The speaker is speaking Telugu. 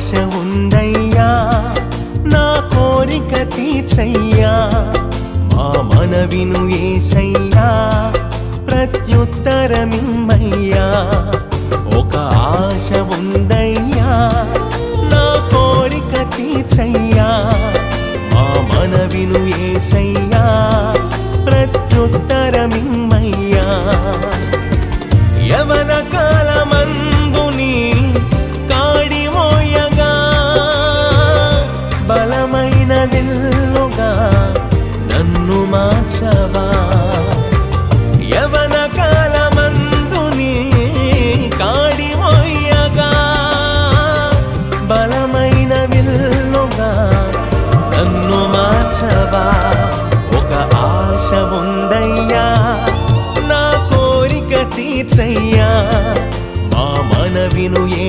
ఆశ ఉందయ్యా నా కోరిక తీర్చయ్యా. మా మనవిను ఏసయ్యా ప్రత్యుత్తరమిమ్మయ్యా. ఒక ఆశ ఉందయ్యా నా కోరిక తీర్చయ్యా. మా మనవిను ఏసయ్యా ప్రత్యుత్తరమిమ్మ మార్చవా యవన కాలమందుని కాడి మొయ్యగా? బలమైన విల్లుగా నన్ను మార్చవా? ఒక ఆశ ఉందయ్యా నా కోరిక తీర్చయ్యా మా మనవిను ఏ